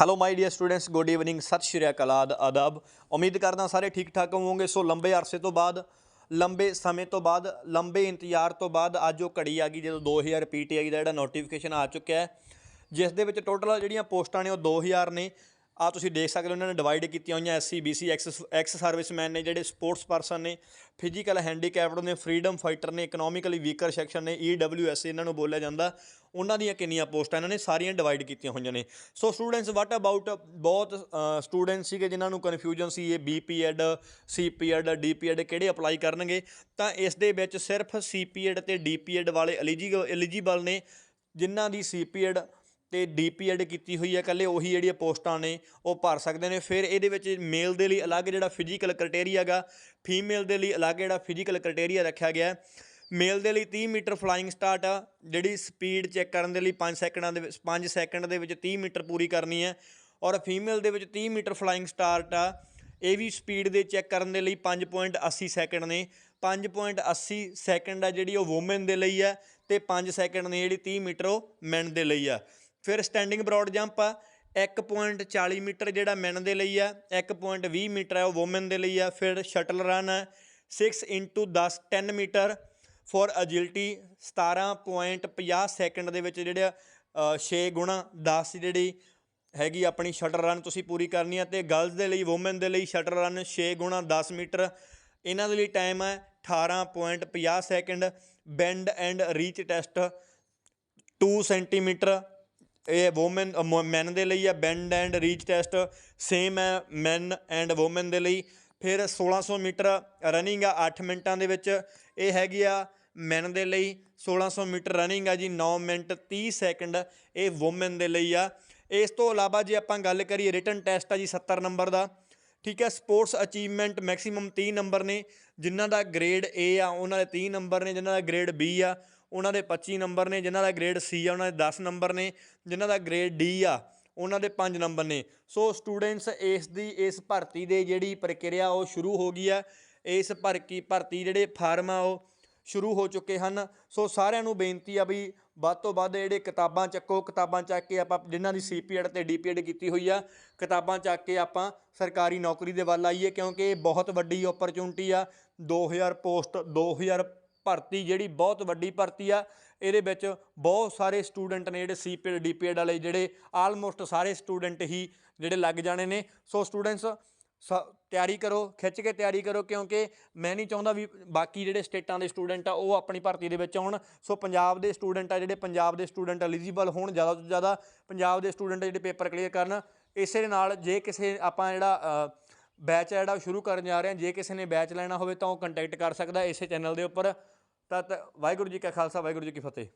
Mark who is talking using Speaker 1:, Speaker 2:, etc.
Speaker 1: Hello my dear students good evening Sat Sri Akal. ਆਦ, ਆਦਾਬ। ਉਮੀਦ ਕਰਦਾ ਸਾਰੇ ਠੀਕ ਠਾਕ ਹੋਵੋਗੇ। ਸੋ ਲੰਬੇ ਅਰਸੇ ਤੋਂ ਬਾਅਦ, ਲੰਬੇ ਸਮੇਂ ਤੋਂ ਬਾਅਦ, ਲੰਬੇ ਇੰਤਜ਼ਾਰ ਤੋਂ ਬਾਅਦ ਅੱਜ ਉਹ ਘੜੀ ਆ ਗਈ, ਜਦੋਂ 2000 ਪੀਟੀਆਈ ਦਾ ਜਿਹੜਾ ਨੋਟੀਫਿਕੇਸ਼ਨ ਆ ਚੁੱਕਿਆ ਹੈ, ਜਿਸ ਦੇ ਵਿੱਚ ਟੋਟਲ ਜਿਹੜੀਆਂ ਪੋਸਟਾਂ ਨੇ ਉਹ 2000 ਨੇ। ਆ ਤੁਸੀਂ ਦੇਖ ਸਕਦੇ ਹੋ ਇਹਨਾਂ ਨੇ ਡਿਵਾਈਡ ਕੀਤੀਆਂ ਹੋਈਆਂ SC BC ex ex serviceman ਨੇ ਜਿਹੜੇ ਸਪੋਰਟਸ ਪਰਸਨ ਨੇ ਫਿਜ਼ੀਕਲ ਹੈਂਡੀਕੈਪਡ ਨੇ ਫਰੀडम ਫਾਈਟਰ ਨੇ ਇਕਨੋਮਿਕਲੀ ਵੀਕਰ ਸੈਕਸ਼ਨ ਨੇ ਈਡਬਲਯੂਐਸ ਇਹਨਾਂ ਨੂੰ ਬੋਲਿਆ ਜਾਂਦਾ। ਉਹਨਾਂ ਦੀਆਂ ਕਿੰਨੀਆਂ ਪੋਸਟਾਂ ਇਹਨਾਂ ਨੇ, ਸਾਰੀਆਂ ਡਿਵਾਈਡ ਕੀਤੀਆਂ ਹੋਈਆਂ ਨੇ। ਸੋ ਸਟੂਡੈਂਟਸ ਵਾਟ ਅਬਾਊਟ ਬਹੁਤ ਸਟੂਡੈਂਟ ਸੀਗੇ ਜਿਨ੍ਹਾਂ ਨੂੰ ਕਨਫਿਊਜ਼ਨ ਸੀ, ਇਹ ਬੀਪੀਐਡ ਸੀਪੀਐਡ ਡੀਪੀਐਡ ਕਿਹੜੇ ਅਪਲਾਈ ਕਰਨਗੇ? ਤਾਂ ਇਸ ਦੇ ਵਿੱਚ ਸਿਰਫ ਸੀਪੀਐਡ ਤੇ ਡੀਪੀਐਡ ਵਾਲੇ ਐਲੀਜੀਬਲ ਐਲੀਜੀਬਲ ਨੇ, ਜਿਨ੍ਹਾਂ ਦੀ ਸੀਪੀਐਡ ਤੇ ਡੀਪੀਐਡ ਕੀਤੀ ਹੋਈ ਹੈ, ਇਕੱਲੇ ਉਹੀ ਜਿਹੜੀਆਂ ਪੋਸਟਾਂ ਨੇ, ਉਹ ਭਰ ਸਕਦੇ ਨੇ। ਫਿਰ ਇਹਦੇ ਵਿੱਚ ਮੇਲ ਦੇ ਲਈ ਅਲੱਗ ਜਿਹੜਾ ਫਿਜ਼ੀਕਲ ਕ੍ਰਾਈਟੇਰੀਆ ਹੈਗਾ ਫੀਮੇਲ ਦੇ ਲਈ ਅਲੱਗ ਜਿਹੜਾ ਫਿਜ਼ੀਕਲ ਕ੍ਰਾਈਟੇਰੀਆ ਰੱਖਿਆ ਗਿਆ ਮੇਲ ਦੇ ਲਈ 30 ਮੀਟਰ ਫਲਾਈਂਗ ਸਟਾਰਟ ਆ, ਜਿਹੜੀ ਸਪੀਡ ਚੈੱਕ ਕਰਨ ਦੇ ਲਈ 5 ਸੈਕਿੰਡਾਂ ਦੇ ਵਿੱਚ 5 ਸੈਕਿੰਡ ਦੇ ਵਿੱਚ 30 ਮੀਟਰ ਪੂਰੀ ਕਰਨੀ ਹੈ। ਔਰ ਫੀਮੇਲ ਦੇ ਵਿੱਚ 30 ਮੀਟਰ ਫਲਾਈਂਗ ਸਟਾਰਟ ਆ, ਇਹ ਵੀ ਸਪੀਡ ਦੇ ਚੈੱਕ ਕਰਨ ਦੇ ਲਈ 5.80 ਸੈਕਿੰਡ ਨੇ। 5.80 ਸੈਕਿੰਡ ਆ ਜਿਹੜੀ ਉਹ ਔਮਨ ਦੇ ਲਈ ਆ ਤੇ 5 ਸੈਕਿੰਡ ਨੇ ਜਿਹੜੀ 30 ਮੀਟਰ ਉਹ ਮੈਨ ਦੇ ਲਈ ਆ। ਫਿਰ ਸਟੈਂਡਿੰਗ ਬਰੋਡ ਜੰਪ ਆ 1.40 ਮੀਟਰ ਜਿਹੜਾ ਮੈਨ ਦੇ ਲਈ ਆ 1.20 ਮੀਟਰ ਹੈ ਉਹ ਔਮਨ ਦੇ ਲਈ ਆ, ਫਿਰ ਸ਼ਟਲ ਰਨ ਹੈ 6 into 10 10 metre for agility 17.50 second ਦੇ ਵਿੱਚ ਜਿਹੜਾ 6 ਗੁਣਾ 10 ਜਿਹੜੀ ਹੈਗੀ ਆਪਣੀ ਸ਼ਟਲ ਰਨ ਤੁਸੀਂ ਪੂਰੀ ਕਰਨੀ ਆ, ਤੇ ਗਰਲਸ ਦੇ ਲਈ ਔਮਨ ਦੇ ਲਈ ਸ਼ਟਲ ਰਨ 6 ਗੁਣਾ 10 ਮੀਟਰ, ਇਹਨਾਂ ਦੇ ਲਈ ਟਾਈਮ ਹੈ 18.50 second band and reach test 2 centimetre ਇਹ ਔਮਨ ਮੈਨ ਦੇ ਲਈ ਹੈ band and reach test same ਹੈ ਮੈਨ ਐਂਡ ਔਮਨ ਦੇ ਲਈ। ਫਿਰ 1600 ਮੀਟਰ ਰਨਿੰਗ ਆ 8 ਮਿੰਟਾਂ ਦੇ ਵਿੱਚ। ਇਹ ਹੈਗੀ ਆ ਮੈਨ ਦੇ ਲਈ 1600 ਮੀਟਰ ਰਨਿੰਗ ਆ ਜੀ 9 ਮਿੰਟ 30 ਸੈਕਿੰਡ ਇਹ ਔਮਨ ਦੇ ਲਈ ਆ। ਇਸ ਤੋਂ ਇਲਾਵਾ ਜੇ ਆਪਾਂ ਗੱਲ ਕਰੀਏ ਰਿਟਨ ਟੈਸਟ ਆ ਜੀ 70 ਨੰਬਰ ਦਾ। ਠੀਕ ਹੈ ਸਪੋਰਟਸ ਅਚੀਵਮੈਂਟ ਮੈਕਸਿਮਮ 30 ਨੰਬਰ ਨੇ, ਜਿਨ੍ਹਾਂ ਦਾ ਗ੍ਰੇਡ A ਆ, ਉਹਨਾਂ ਦੇ 30 ਨੰਬਰ ਨੇ, ਜਿਨ੍ਹਾਂ ਦਾ ਗ੍ਰੇਡ B ਆ। ਉਹਨਾਂ ਦੇ 25 ਨੰਬਰ ਨੇ, ਜਿਨ੍ਹਾਂ ਦਾ ਗ੍ਰੇਡ ਸੀ ਆ, ਉਹਨਾਂ ਦੇ 10 ਨੰਬਰ ਨੇ, ਜਿਨ੍ਹਾਂ ਦਾ ਗ੍ਰੇਡ ਡੀ ਆ, ਉਹਨਾਂ ਦੇ 5 ਨੰਬਰ ਨੇ। ਸੋ ਸਟੂਡੈਂਟਸ ਇਸ ਦੀ, ਇਸ ਭਰਤੀ ਦੇ ਜਿਹੜੀ ਪ੍ਰਕਿਰਿਆ, ਉਹ ਸ਼ੁਰੂ ਹੋ ਗਈ ਆ। ਇਸ ਭਰਤੀ ਭਰਤੀ ਜਿਹੜੇ ਫਾਰਮ ਆ, ਉਹ ਸ਼ੁਰੂ ਹੋ ਚੁੱਕੇ ਹਨ। ਸੋ ਸਾਰਿਆਂ ਨੂੰ ਬੇਨਤੀ ਆ ਵੀ ਵੱਧ ਤੋਂ ਵੱਧ ਜਿਹੜੇ ਕਿਤਾਬਾਂ ਚੱਕੋ, ਕਿਤਾਬਾਂ ਚੱਕ ਕੇ ਆਪਾਂ ਜਿਨ੍ਹਾਂ ਦੀ ਸੀਪੀਐਡ ਤੇ ਡੀਪੀਐਡ ਕੀਤੀ ਹੋਈ ਆ, ਕਿਤਾਬਾਂ ਚੱਕ ਕੇ ਆਪਾਂ ਸਰਕਾਰੀ ਨੌਕਰੀ ਦੇ ਵੱਲ ਆਈਏ, ਕਿਉਂਕਿ ਇਹ ਬਹੁਤ ਵੱਡੀ ਓਪਰਚੁਨਿਟੀ ਆ। 2000 ਪੋਸਟ 2000 ਭਰਤੀ ਜਿਹੜੀ ਬਹੁਤ ਵੱਡੀ ਭਰਤੀ ਆ, ਇਹਦੇ ਵਿੱਚ ਬਹੁਤ ਸਾਰੇ ਸਟੂਡੈਂਟ ਨੇ ਜਿਹੜੇ ਸੀਪੀਐਡ ਡੀਪੀਐਡ ਵਾਲੇ ਜਿਹੜੇ ਆਲਮੋਸਟ ਸਾਰੇ ਸਟੂਡੈਂਟ ਹੀ ਜਿਹੜੇ ਲੱਗ ਜਾਣੇ ਨੇ। ਸੋ ਸਟੂਡੈਂਟਸ ਸ ਤਿਆਰੀ ਕਰੋ, ਖਿੱਚ ਕੇ ਤਿਆਰੀ ਕਰੋ, ਕਿਉਂਕਿ ਮੈਂ ਨਹੀਂ ਚਾਹੁੰਦਾ ਵੀ ਬਾਕੀ ਜਿਹੜੇ ਸਟੇਟਾਂ ਦੇ ਸਟੂਡੈਂਟ ਆ, ਉਹ ਆਪਣੀ ਭਰਤੀ ਦੇ ਵਿੱਚ ਆਉਣ ਸੋ ਪੰਜਾਬ ਦੇ ਸਟੂਡੈਂਟ ਆ ਜਿਹੜੇ ਪੰਜਾਬ ਦੇ ਸਟੂਡੈਂਟ ਐਲੀਜੀਬਲ ਹੋਣ ਜ਼ਿਆਦਾ ਤੋਂ ਜ਼ਿਆਦਾ, ਪੰਜਾਬ ਦੇ ਸਟੂਡੈਂਟ ਜਿਹੜੇ ਪੇਪਰ ਕਲੀਅਰ ਕਰਨ, ਇਸੇ ਦੇ ਨਾਲ ਜੇ ਕਿਸੇ ਆਪਾਂ ਜਿਹੜਾ ਬੈਚ ਜਿਹੜਾ ਉਹ ਸ਼ੁਰੂ ਕਰਨ ਜਾ ਰਹੇ ਹਾਂ। ਜੇ ਕਿਸੇ ਨੇ ਬੈਚ ਲੈਣਾ ਹੋਵੇ ਤਾਂ ਉਹ ਕੰਟੈਕਟ ਕਰ ਸਕਦਾ ਇਸੇ ਚੈਨਲ ਦੇ ਉੱਪਰ। ਤਾਂ ਤਾਂ, ਵਾਹਿਗੁਰੂ ਜੀ ਕਾ ਖਾਲਸਾ, ਵਾਹਿਗੁਰੂ ਜੀ ਕੀ ਫਤਿਹ।